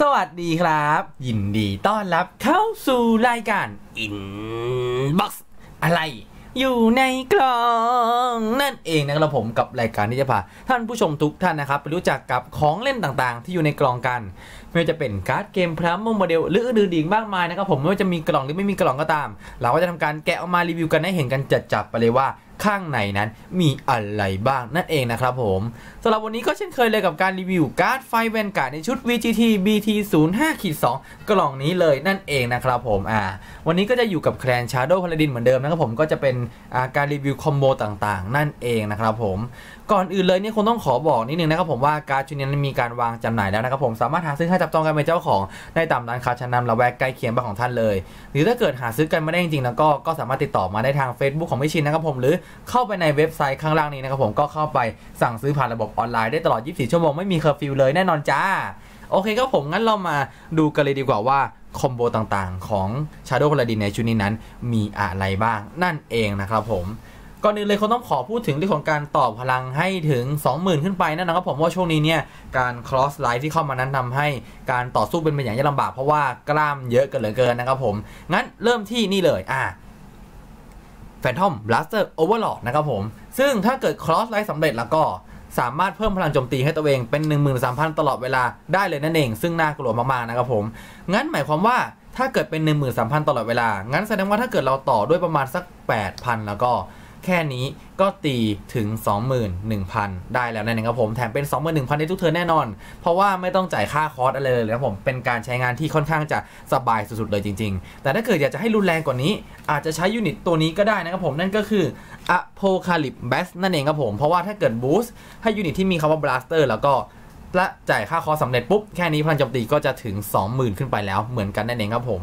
สวัสดีครับ ยินดีต้อนรับเข้าสู่รายการ Inbox อะไร อยู่ในกล่องนั่นเองนะครับผมกับรายการที่จะพาท่านผู้ชมทุกท่านนะครับไปรู้จักกับของเล่นต่างๆ ที่อยู่ในกล่องกัน ไม่ว่าจะเป็นการ์ดเกมพรัมโมเดลหรืออื่นๆอีกมากมายนะครับผมไม่ว่าจะมีกล่องหรือไม่มีกล่องก็ตาม เราก็จะทำการแกะออกมารีวิวกันให้เห็นกันจัดๆไปเลยว่า ข้างในนั้นมีอะไรบ้างนั่นเองนะครับผมสำหรับวันนี้ก็เช่นเคยเลยกับการรีวิวการ์ดไฟแวนการ์ดในชุด VGT BT 0 5 2กล่องนี้เลยนั่นเองนะครับผมอ่าวันนี้ก็จะอยู่กับแคลน Shadow Paladin เหมือนเดิมนะครับผมก็จะเป็นาการรีวิวคอมโบต่างๆ นั่นเองนะครับผมก่อนอื่นเลยเนี่ยคงต้องขอบอกนิดนึงนะครับผมว่าการ์ดชุดนี้มีการวางจำหน่ายแล้วนะครับผมสามารถหาซื้อให้จับจองกันเป็นเจ้าของได้ตามร้านค้าชั้นนำละแวกใกล้เคียงบ้านของท่านเลย หรือถ้าเกิดหาซื้อกันไม่ได้จริงๆแล้วก็ก็สามารถติดต่อมาได้ทาง Facebook ของไม่ชินนะครับผมหรือเข้าไปในเว็บไซต์ข้างล่างนี้นะครับผมก็เข้าไปสั่งซื้อผ่านระบบออนไลน์ได้ตลอด 24 ชั่วโมงไม่มีเคอร์ฟิวเลยแน่นอนจ้า โอเคครับผมงั้นเรามาดูกันเลยดีกว่าว่าคอมโบต่างๆ ของ Shadow Paladin ในชุดนี้นั้น มีอะไรบ้างนั่นเองนะครับผมก่อนอื่นเลยเขาต้องขอพูดถึงเรื่องของการตอบพลังให้ถึง 20,000 ขึ้นไปนั่นนะครับผมว่าช่วงนี้เนี่ยการ cross line ที่เข้ามานั้นทำให้การต่อสู้เป็นไปอย่างยากลำบากเพราะว่ากล้ามเยอะเกินเหลือเกินนะครับผม งั้นเริ่มที่นี่เลยอะ Phantom Blaster Overlord นะครับผม ซึ่งถ้าเกิด cross Light สำเร็จแล้วก็สามารถเพิ่มพลังโจมตีให้ตัวเองเป็น 13,000 ตลอดเวลาได้เลยนั่นเอง ซึ่งน่ากลัวมาก ๆ นะครับผม งั้นหมายความว่าถ้าเกิดเป็น 13,000 ตลอดเวลา งั้นแสดงว่าถ้าเกิดเราต่อด้วยประมาณสัก 8,000 แล้วก็ แค่นี้ก็ตีถึง 21,000 ได้แล้วนั่นเองครับผม แถมเป็น 21,000ในทุกเทิร์นแน่นอน เพราะว่าไม่ต้องจ่ายค่าคอร์สอะไรเลยนะครับผม เป็นการใช้งานที่ค่อนข้างจะสบายสุดๆเลยจริง ๆ แต่ถ้าเกิดอยากจะให้รุนแรงกว่านี้ อาจจะใช้ยูนิตตัวนี้ก็ได้นะครับผมนั่นก็คือ Apocalypse Bass นั่นเองครับผม เพราะว่าถ้าเกิดบูสต์ให้ยูนิตที่มีคำว่า Blaster แล้วก็และจ่ายค่าคอร์สสำเร็จปุ๊บ แค่นี้พลังโจมตีก็จะถึง 20,000 ขึ้นไปแล้วเหมือนกันนั่นเองครับผม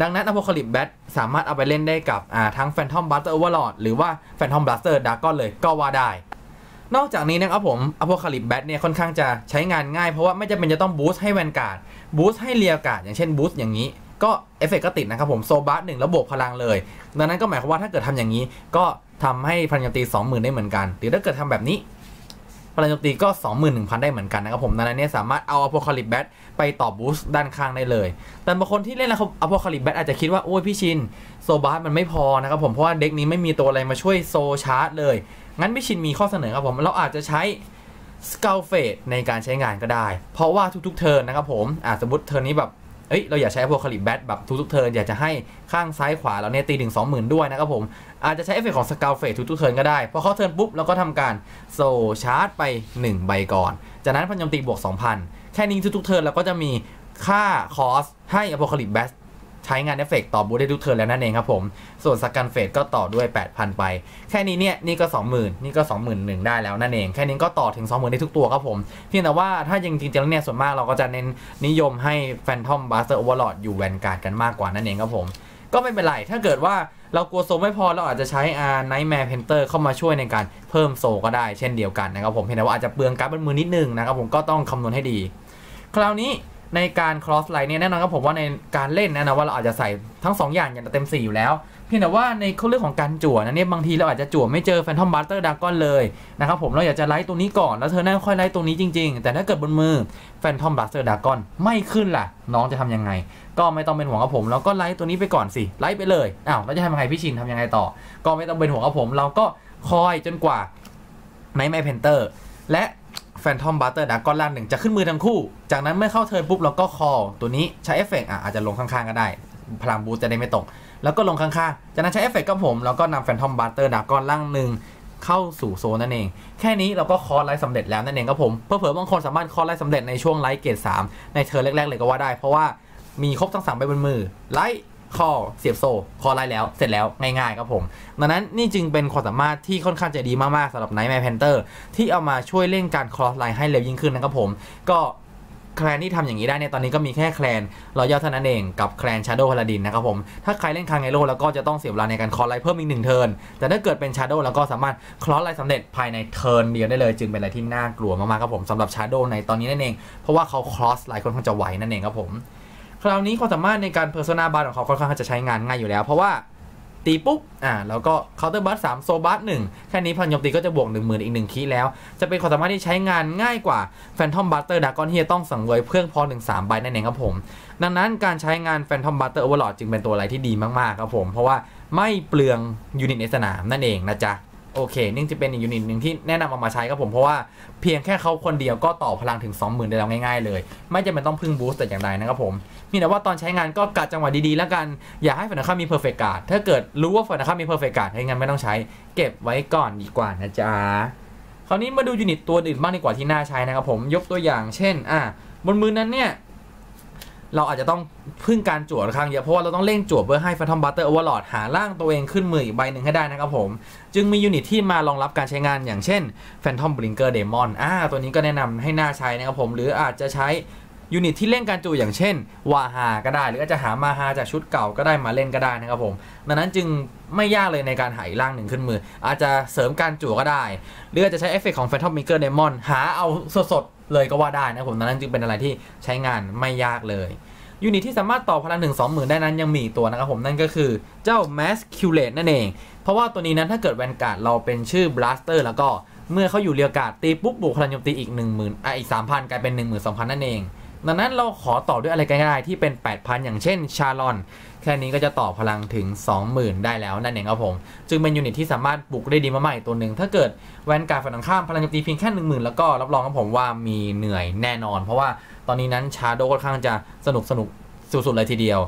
ดังนั้น Apocalypse Bat สามารถเอาไปเล่นได้กับทั้ง Phantom Blaster Overlord หรือว่า Phantom Blaster Dragon เลยก็ว่าได้ นอกจากนี้นะครับผม Apocalypse Bat เนี่ยค่อนข้างจะใช้งานง่ายเพราะว่าไม่จำเป็นจะต้องบูสต์ให้แวนการ์ดบูสต์ให้เรียการ์ดอย่างเช่นบูสต์อย่างนี้ก็เอฟเฟกก็ติดนะครับผมโซบัสหนึ่งแล้วบพลังเลย ดังนั้นก็หมายความว่าถ้าเกิดทำอย่างนี้ ก็ทำให้พลังโจมตี20,000 ได้เหมือนกัน หรือถ้าเกิดทำแบบนี้ พลังโจมตีก็ 21,000 ได้เหมือนกันนะครับผมดังนั้นเนี่ยสามารถเอา Apocalypse Bat ไปต่อบูสต์ด้านข้างได้เลย แต่บางคนที่เล่นแล้ว Apocalypse Bat อาจจะคิดว่า โอ้ยพี่ชิน โซบาสมันไม่พอนะครับผมเพราะว่าเด็กนี้ไม่มีตัวอะไรมาช่วยโซชาร์จเลย งั้นพี่ชินมีข้อเสนอครับผมเราอาจจะใช้สเกลเฟดในการใช้งานก็ได้ เพราะว่าทุกๆเทิร์นนะครับผมอ่าสมมติเทิร์นนี้แบบ อ้ยเราอยากใช้พวกคาลิแบทแบบทุกๆเทิร์นอยากจะให้ข้างซ้ายขวาเราเนี่ยตีถึง20,000 ด้วยนะครับผม อาจจะใช้เอฟเฟกของสกาวเฟสทุกๆเทิร์นก็ได้พอเขาเทิร์นปุ๊บเราก็ทำการโซชาร์จไป 1 ใบก่อน จากนั้นพันยมตีบวก 2,000 แค่นี้ทุกๆเทิร์นเราก็จะมีค่าคอสให้ Apocalypse Bat ใช้งานเอฟเฟกต่อบูได้ทุกเทิร์นแล้วนั่นเองครับผม ส่วนสกันเฟดก็ต่อด้วย 8,000 ไป แค่นี้เนี่ยนี่ก็ 20,000 นี่ก็ 21,000 ได้แล้วนั่นเอง แค่นี้ก็ต่อถึง 20,000 ได้ทุกตัวครับผม เพียงแต่ว่าถ้าจริงๆแล้วเนี่ยส่วนมากเราก็จะเน้นนิยมให้ Phantom Buster Overlord อยู่แวนการ์ดกันมากกว่านั่นเองครับผมก็ไม่เป็นไร ถ้าเกิดว่าเรากลัวโซไม่พอเราอาจจะใช้อาร์ไนท์แมร์เพนเตอร์เข้ามาช่วยในการเพิ่มโซก็ได้เช่นเดียวกันนะครับผมเพียงแต่ว่าอาจจะเปลืองการ์ดบนมือนิดนึงนะครับผมก็ต้องคำนวณให้ดี คราวนี้ ในการ cross line เนี่ยแน่นอนครับผมว่าในการเล่นนะนะว่าเราอาจจะใส่ทั้ง 2 อย่างอย่างเต็ม 4 อยู่แล้ว เพียงแต่ว่าในเรื่องของการจั่วนะเนี่ยบางทีเราอาจจะจั่วไม่เจอ Phantom Buster Dragon เลยนะครับผมเราอยากจะไลท์ตัวนี้ก่อนแล้วเธอหน้าค่อยไลท์ตัวนี้จริง ๆ แต่ถ้าเกิดบนมือ Phantom Buster Dragon ไม่ขึ้นล่ะ น้องจะทำยังไง ก็ไม่ต้องเป็นห่วงกับผมเราก็ไลท์ตัวนี้ไปก่อนสิไลท์ไปเลยอ้าวแล้วจะทำยังไงพี่ชินทำยังไงต่อ ก็ไม่ต้องเป็นห่วงกับผม เราก็คอยจนกว่าไนท์แมร์เพนเตอร์และ Phantom Buster Dragon ล่างหนึ่งจะขึ้นมือทั้งคู่ จากนั้นเมื่อเข้าเทิร์นปุ๊บเราก็คอตัวนี้ใช้เอฟเฟกต์อะอาจจะลงข้างๆก็ได้ พลังบูสจะได้ไม่ตก แล้วก็ลงข้างๆ จากนั้นใช้เอฟเฟกต์กับผม แล้วก็นำ Phantom Buster Dragon ล่างหนึ่งเข้าสู่โซนนั่นเอง แค่นี้เราก็คอร์สไลท์สำเร็จแล้วนั่นเองครับผม เพื่อเผื่อบางคนสามารถคอร์สไลท์สำเร็จในช่วงไลท์เกรด3ในเทิร์นแรกๆเลยก็ว่าได้ เพราะว่ามีครบทั้งสามใบบนมือไลท์ คอเสียบโซ่คอไลท์แล้วเสร็จแล้วง่ายๆครับผม ดังนั้นนี่จึงเป็นความสามารถที่ค่อนข้างจะดีมากๆสำหรับ Nightmare Panther ที่เอามาช่วยเล่นการ cross line ให้เร็วยิ่งขึ้นนะครับผม ก็แคลนที่ทำอย่างนี้ได้เนี่ยตอนนี้ก็มีแค่แคลนรอยัลเท่านั้นเองกับแคลนชาร์โดพาลาดินนะครับผม ถ้าใครเล่นคางไงโลแล้วก็จะต้องเสียเวลาในการคอไลท์เพิ่มอีกหนึ่งเทิร์นแต่ถ้าเกิดเป็นชาร์โดแล้วก็สามารถคลอสไลท์สำเร็จภายในเทิร์นเดียวได้เลย จึงเป็นอะไรที่น่ากลัวมากๆครับผมสำหรับชาร์โดในตอนนี้นั่นเองเพราะว่าเขาคลอสไลค่อนข้างจะไวนั่นเองครับผม คราวนี้ความสามารถในการเพอร์โซนาบาร์ของเขาค่อนข้างจะใช้งานง่ายอยู่แล้ว เพราะว่าตีปุ๊บ อ่า แล้วก็เคาน์เตอร์บัสสามโซบัสหนึ่งแค่นี้พลังโจมตีก็จะบวก1 0,000อีกหนึ่งคีย์แล้ว จะเป็นความสามารถที่ใช้งานง่ายกว่าแฟนทอมบัตเตอร์ดากอนที่จะต้องสังเวยเพื่องพอหนึ่งสามใบนั่นเองครับผม ดังนั้นการใช้งานแฟนทอมบัตเตอร์โอเวอร์ลอดจึงเป็นตัวอะไรที่ดีมากๆครับผม เพราะว่าไม่เปลืองยูนิตในสนามนั่นเองนะจ๊ะ โอเคนี่จะเป็นอีกยูนิตหนึ่งที่แนะนำเอามาใช้ครับผมเพราะว่าเพียงแค่เขาคนเดียวก็ต่อพลังถึง 20,000 ได้แล้วง่ายๆเลย ไม่จำเป็นต้องพึ่งบูสต์แต่อย่างใดนะครับผมมีแต่ว่าตอนใช้งานก็กัดจังหวะดีๆ แล้วกัน อย่าให้ฝันข้ามมีเพอร์เฟกต์การ์ดถ้าเกิดรู้ว่าฝันข้ามมีเพอร์เฟกต์การ์ดให้งั้นไม่ต้องใช้ เก็บไว้ก่อนดีกว่านะจ๊ะคราวนี้มาดูยูนิตตัวอื่นบ้างดีกว่าที่น่าใช้นะครับผมยกตัวอย่างเช่นอะบนมือนั้นเนี่ย เราอาจจะต้องพึ่งการจั่วค่อนข้งเยอะเพราะว่าเราต้องเร่งจั่วเพื่อให้ Phantom Butter Overlord หาร่างตัวเองขึ้นมืออีกใบหนึ่งให้ได้นะครับผม จึงมียูนิตที่มารองรับการใช้งานอย่างเช่น Phantom Blinker Demon อ่าตัวนี้ก็แนะนำให้น่าใช้นะครับผมหรืออาจจะใช้ยูนิตที่เล่นการจูอย่างเช่นวาฮาก็ได้ หรืออาจจะหามาฮาจากชุดเก่าก็ได้มาเล่นก็ได้นะครับผมดังนั้นจึงไม่ยากเลยในการหาอีกร่างหนึ่งขึ้นมือ อาจจะเสริมการจู่ก็ได้ หรืออาจจะใช้เอฟเฟกของ Phantom Maker Demon หาเอาสด เลยก็ว่าได้นะครับผมนั้นจึงเป็นอะไรที่ใช้งานไม่ยากเลยยูนิตที่สามารถต่อพลังถึง20,000ได้นั้นยังมีตัวนะครับผมนั่นก็คือเจ้า Masculate นั่นเอง เพราะว่าตัวนี้นั้นถ้าเกิดแวนการ์ดเราเป็นชื่อ Blaster แล้วก็เมื่อเขาอยู่เรียวกาดตีปุ๊บบวกพลังโจมตีอีก10,000อะอีก3,000 กลายเป็น 12,000 นั่นเอง ดังนั้นเราขอต่อด้วยอะไรก็ได้ที่เป็น 8,000 อย่างเช่นชาลอนแค่นี้ก็จะต่อพลังถึง 20,000 ได้แล้วนั่นเองครับผม จึงเป็นยูนิตที่สามารถบุกได้ดีมากๆอีกตัวหนึ่ง ถ้าเกิดแวนการ์ดฝั่งตรงข้ามพลังโจมตีเพียงแค่ 10,000 แล้วก็รับรองครับผมว่ามีเหนื่อยแน่นอน เพราะว่าตอนนี้นั้นชาโดค่อนข้างจะสนุกสนุกสุดๆเลยทีเดียว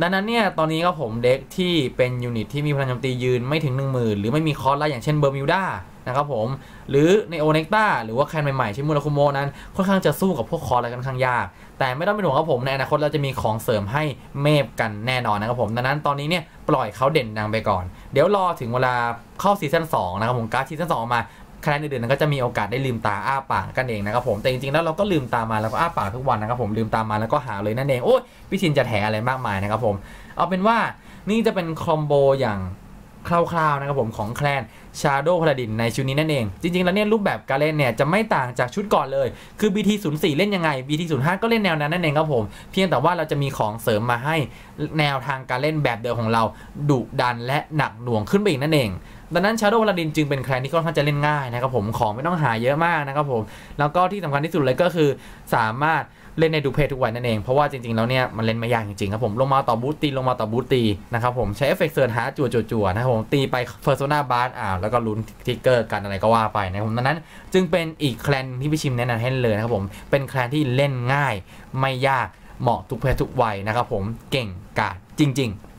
ดังนั้นเนี่ย ตอนนี้ก็ผมเด็กที่เป็นยูนิตที่มีพลังโจมตียืนไม่ถึง 10,000 หรือไม่มีคอร์สไล่อย่างเช่นเบอร์มิวดา นะครับผม หรือในโอเนกตาหรือว่าแคนใหม่ๆช่นมูราคุโมนั้น ค่อนข้างจะสู้กับพวกคอร์อะไรค่อนข้างยาก แต่ไม่ต้องเป็นห่วงครับผม ในอนาคตเราจะมีของเสริมให้เมฟกันแน่นอนนะครับผม ดังนั้นตอนนี้เนี่ยปล่อยเขาเด่นดังไปก่อน เดี๋ยวรอถึงเวลาเข้าซีซั่น2นะครับผมการ์ดซีซั่น2ออกมาคะแนนอื่นๆนั้นก็จะมีโอกาสได้ลืมตาอ้าปากกันเองนะครับผมแต่จริงๆแล้วเราก็ลืมตามาแล้วก็อ้าปากทุกวันนะครับผมลืมตามาแล้วก็หาเลยนั่นเองโอ้ยพี่ชินจะแถอะไรมากมายนะครับผมเอาเป็นว่านี่จะเป็นคอมโบอย่าง คร่าวๆนะครับผมของแคลน Shadow Paladin ในชุดนี้นั่นเอง จริงๆ แล้วเนี่ยรูปแบบการเล่นเนี่ยจะไม่ต่างจากชุดก่อนเลย คือ BT 0 4 เล่นยังไง BT 0 5 ก็เล่นแนวนั้นนั่นเองครับผม เพียงแต่ว่าเราจะมีของเสริมมาให้แนวทางการเล่นแบบเดิมของเราดุดันและหนักหน่วงขึ้นไปอีกนั่นเองดังนั้น Shadow Paladin จึงเป็นแคลนที่ค่อนข้างจะเล่นง่ายนะครับผมของไม่ต้องหาเยอะมากนะครับผมแล้วก็ที่สำคัญที่สุดเลยก็คือสามารถ เล่นในดูเพจทุกวันนั่นเอง เพราะว่าจริงๆ แล้วเนี่ยมันเล่นไม่ยากจริงๆครับผม ลงมาต่อบูตตีลงมาต่อบูตตีนะครับผมใช้เอฟเฟกต์เซิร์ชหาจั่วจั่วจั่วนะครับผมตีไปเฟอร์โซนาบาร์อ่าแล้วก็ลุ้นทิกเกอร์กันอะไรก็ว่าไปนะครับผมดังนั้น จึงเป็นอีกแคลนที่พี่ชิมแนะนำให้เลยนะครับผมเป็นแคลนที่เล่นง่ายไม่ยากเหมาะทุกเพศทุกวัยนะครับผมเก่งกาจจริง ๆ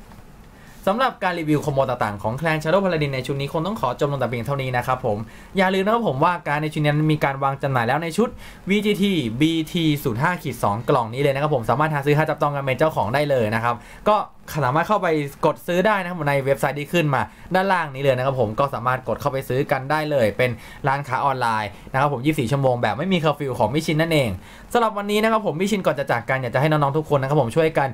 สำหรับการรีวิวคอมโบต่างๆของแคลน Shadow Paladin ในชุดนี้คงต้องขอจบลงแต่เพียงเท่านี้นะครับผม อย่าลืมนะครับผมว่าการในชุดนี้มีการวางจำหน่ายแล้วในชุด VGT BT 0 5ขีด2กล่องนี้เลยนะครับผมสามารถหาซื้อหาจับต้องกันเป็นเจ้าของได้เลยนะครับก็สามารถเข้าไปกดซื้อได้นะครับในเว็บไซต์ที่ขึ้นมาด้านล่างนี้เลยนะครับผมก็สามารถกดเข้าไปซื้อกันได้เลย เป็นร้านค้าออนไลน์นะครับผม 24 ชั่วโมงแบบไม่มีเคอร์ฟิวของมิชินนั่นเองสำหรับวันนี้นะครับผมมิชินก่อนจะจากกันอยากจะให้น้องๆทุกคนนะครับผมช่วยกัน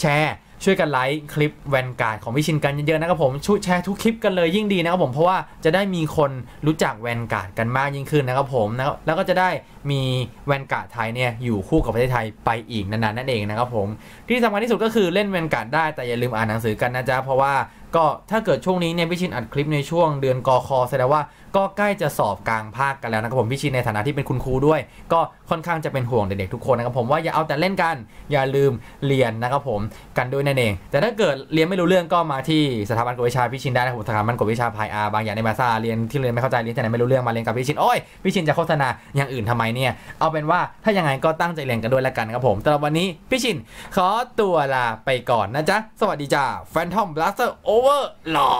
แชร์ช่วยกันไลค์คลิปแวนการ์ดของพี่ชินกันเยอะๆนะครับผมช่วยแชร์ทุกคลิปกันเลยยิ่งดีนะครับผมเพราะว่าจะได้มีคนรู้จักแวนการ์ดกันมากยิ่งขึ้นนะครับผมแลแล้วก็จะได้มีแวนการ์ดไทยเนี่ยอยู่คู่กับประเทศไทยไปอีกนานๆนั่นเองนะครับผมที่สำคัญที่สุดก็คือเล่นแวนการ์ดได้แต่อย่าลืมอ่านหนังสือกันนะจ๊ะเพราะว่า ก็ถ้าเกิดช่วงนี้เนี่ยพี่ชินอัดคลิปในช่วงเดือนกอคอแสดงว่าก็ใกล้จะสอบกลางภาคกันแล้วนะครับผมพี่ชินในฐานะที่เป็นคุณครูด้วย ก็ค่อนข้างจะเป็นห่วงเด็กๆทุกคนนะครับผมว่าอย่าเอาแต่เล่นกัน อย่าลืมเรียนนะครับผมกันด้วยนั่นเอง แต่ถ้าเกิดเรียนไม่รู้เรื่องก็มาที่สถาบันกวดวิชาพี่ชินได้นะครับผมสถาบันกวดวิชาพายอาบางอย่างในมาซาเรียนที่เรียนไม่เข้าใจเรียนที่ไหนไม่รู้เรื่องมาเรียนกับพี่ชินโอ้ยพี่ชินจะโฆษณาอย่างอื่นทำไมเนี่ยเอาเป็นว่าถ้ายังไงก็ตั้งใจเรียนกันด้วยแล้วกันครับผมสำหรับวันนี้พี่ชินขอตัวลาไปก่อนนะจ๊ะสวัสดีจ้า Phantom Blaster วอร์หลอ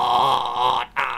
ดอ